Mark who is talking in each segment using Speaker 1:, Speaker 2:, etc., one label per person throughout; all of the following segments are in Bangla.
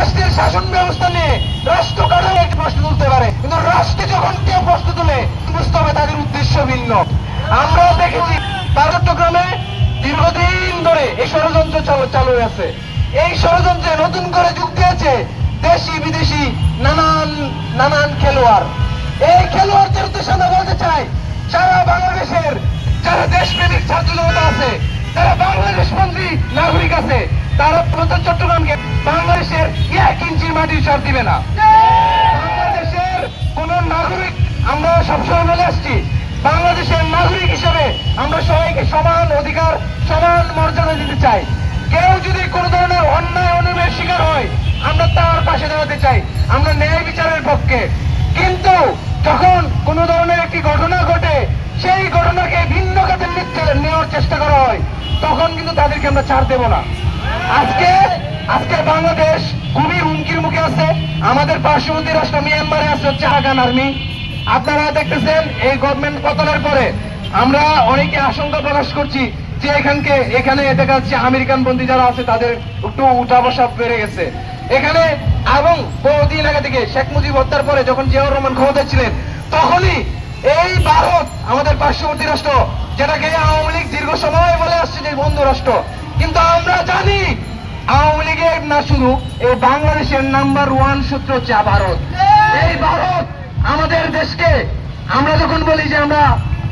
Speaker 1: রাষ্ট্রের শাসন ব্যবস্থা নিয়ে রাষ্ট্র কাঠামো একটি প্রশ্ন তুলতে পারে। কিন্তু রাষ্ট্রে যখন কেউ প্রশ্ন তুলে, বুঝতে হবে তাদের উদ্দেশ্য ভিন্ন। আমরা দেখেছি তার চট্টগ্রামে দীর্ঘদিন ধরে এই ষড়যন্ত্র চালু আছে। এই ষড়যন্ত্রে নতুন করে যুক্ত আছে দেশি, বিদেশি, নানান নানান খেলোয়াড়। এই খেলোয়াড়দের উদ্দেশ্যে আমরা বলতে চাই, সারা বাংলাদেশের যারা দেশপ্রেমিক ছাত্র জনতা আছে, যারা বাংলাদেশ মন্ত্রী নাগরিক আছে, তারা প্রথম চট্টগ্রামকে বাংলাদেশের মাটির সার দিবে না। বাংলাদেশের কোন নাগরিক, আমরা সবসময় বলে আসছি, বাংলাদেশের নাগরিক হিসেবে আমরা সবাইকে সমান অধিকার, সমান মর্যাদা দিতে চাই। কেউ যদি কোনো ধরনের অন্যায় অনুভবের শিকার হয়, আমরা তার পাশে দাঁড়াতে চাই। আমরা ন্যায় বিচারের পক্ষে। কিন্তু যখন কোনো ধরনের একটি ঘটনা ঘটে, সেই ঘটনাকে ভিন্ন খাতে নেওয়ার চেষ্টা করা হয়, তখন কিন্তু তাদেরকে আমরা ছাড় দেব না। আজকে আজকে বাংলাদেশ খুবই হুমকির মুখে আছে আমাদের পার্শ্ববর্তী রাষ্ট্র মিয়ানমারে আছে হচ্ছে আগান আর্মি। আপনারা দেখতেছেন এই গভর্নমেন্ট পতনের পরে আমরা অনেকে আশঙ্কা প্রকাশ করছি যে এখানকে, এখানে দেখা যাচ্ছে আমেরিকান বন্দী যারা আছে তাদের একটু উঠা বসা বেড়ে গেছে। এখানে এবং বহুদিন আগে থেকে শেখ মুজিব হত্যার পরে যখন জিয়াউর রহমান ক্ষমতা ছিলেন, তখনই এই ভারত আমাদের পার্শ্ববর্তী রাষ্ট্র, যেটাকে আওয়ামী লীগ দীর্ঘ সময় বলে আসছে যে বন্ধু রাষ্ট্র। কিন্তু আমরা জানি আওয়ামী লীগের না শুধু, এই বাংলাদেশের নাম্বার ওয়ান সূত্র হচ্ছে ভারত। এই ভারত আমাদের দেশকে, আমরা যখন বলি যে আমরা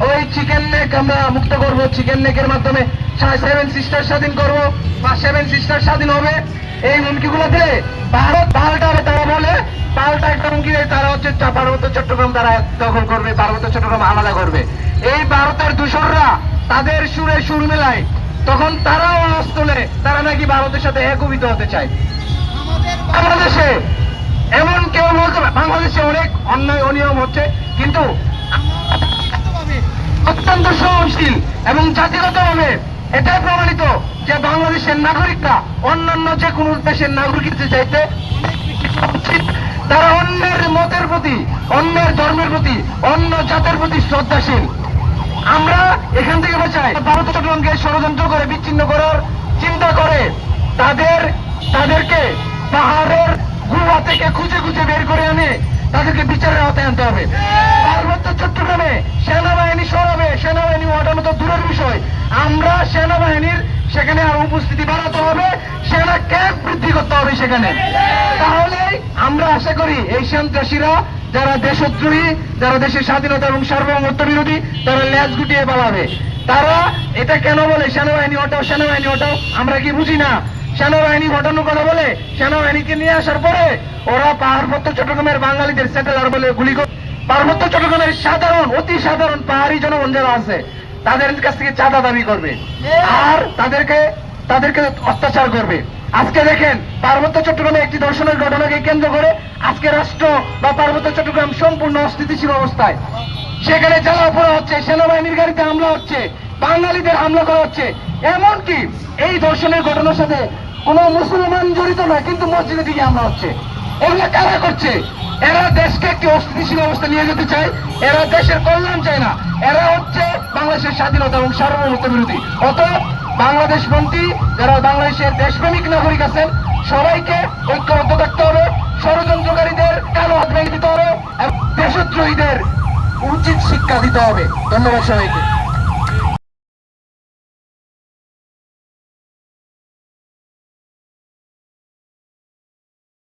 Speaker 1: ওই চিকেন নেক আমরা মুক্ত করব চিকেন নেকের মাধ্যমে সেভেন সিস্টার স্বাধীন করব বা সেভেন সিস্টার স্বাধীন হবে। এই হুমকিগুলো দিলে ভারত পাল্টাবে তারা বলে, পাল্টা একটা হুমকি দেয়, তারা হচ্ছে পার্বত্য চট্টগ্রাম তারা দখল করবে, পার্বত্য চট্টগ্রাম আলাদা করবে। এই ভারতের দূষণরা তাদের সুরে সুর মেলায় তখন তারাও আওয়াজ তোলে, তারা নাকি ভারতের সাথে একীভূত হতে চায়। বাংলাদেশে এমন কেউ বলতে বাংলাদেশে অনেক অন্যায় অনিয়ম হচ্ছে, কিন্তু অত্যন্ত সহনশীল এবং জাতিগতভাবে এটাই প্রমাণিত যে বাংলাদেশের নাগরিকরা অন্যান্য যে কোনো দেশের নাগরিক হতে চাইতে তারা অন্যের মতের প্রতি, অন্যের ধর্মের প্রতি, অন্য জাতের প্রতি শ্রদ্ধাশীল। এখান থেকে বাঁচাই ভারত চট্টগ্রামকে ষড়যন্ত্র করে, বিচ্ছিন্ন করার চিন্তা করে। তাদের, তাদেরকে পাহাড়ের গুহা থেকে খুঁজে খুঁজে বের করে আনে তাদেরকে বিচারের আওতায় আনতে হবে। পার্বত্য চট্টগ্রামে সেনাবাহিনী সরাবে। সেনাবাহিনী ওঠানো তো দূরের বিষয়। আমরা সেনাবাহিনীর সেখানে আর উপস্থিতি বাড়াতে হবে। সেনা ক্যাম্প বৃদ্ধি করতে হবে সেখানে। তাহলে আমরা আশা করি এই সন্ত্রাসীরা যারা দেশদ্রোহী যারা দেশের স্বাধীনতা এবং সার্বভৌমত্ব বিরোধী তারা ল্যাজ গুটিয়ে পালাবে। তারা এটা কেন বলে? সেনাবাহিনী হটাও সেনাবাহিনী হটাও আমরা কি বুঝি না? সেনাবাহিনী ঘটানোর কথা বলে সেনাবাহিনীকে নিয়ে আসার পরে ওরা পাহাড়পত্র চট্টগ্রামের বাঙালিদের সেটেলার বলে গুলি করে পার্বত্য চট্টগ্রামের সাধারণ অতি সাধারণ পাহাড়ি জনগণ যারা আছে তাদের কাছ থেকে চাঁদা দাবি করবে। আর তাদেরকে তাদেরকে অত্যাচার করবে। আজকে দেখেন পার্বত্য চট্টগ্রামে একটি দর্শনের ঘটনাকে কেন্দ্র করে আজকে রাষ্ট্র বা পার্বত্য চট্টগ্রাম সম্পূর্ণ অস্থিতিশীল অবস্থায়। সেখানে জ্বালা পোড়া হচ্ছে সেনাবাহিনীর গাড়িতে হামলা হচ্ছে, বাঙালিদের হামলা করা হচ্ছে। এমনকি এই ধর্ষণের ঘটনার সাথে কোনো মুসলমান জড়িত নয়, কিন্তু মসজিদের দিকে হামলা হচ্ছে। এগুলো কারা করছে? এরা দেশকে একটি অস্থিতিশীল অবস্থা নিয়ে যেতে চায়, এরা দেশের কল্যাণ চায় না। এরা হচ্ছে বাংলাদেশের স্বাধীনতা এবং সার্বভৌমত্ব বিরোধী। অতএব বাংলাদেশ মন্ত্রী যারা বাংলাদেশের দেশপ্রেমিক নাগরিক আছেন, সবাইকে ঐক্যবদ্ধ থাকতে হবে, ষড়যন্ত্রকারীদের কালো হাত দিতে হবে এবং দেশদ্রোহীদের উচিত শিক্ষা দিতে হবে। ধন্যবাদ সবাইকে।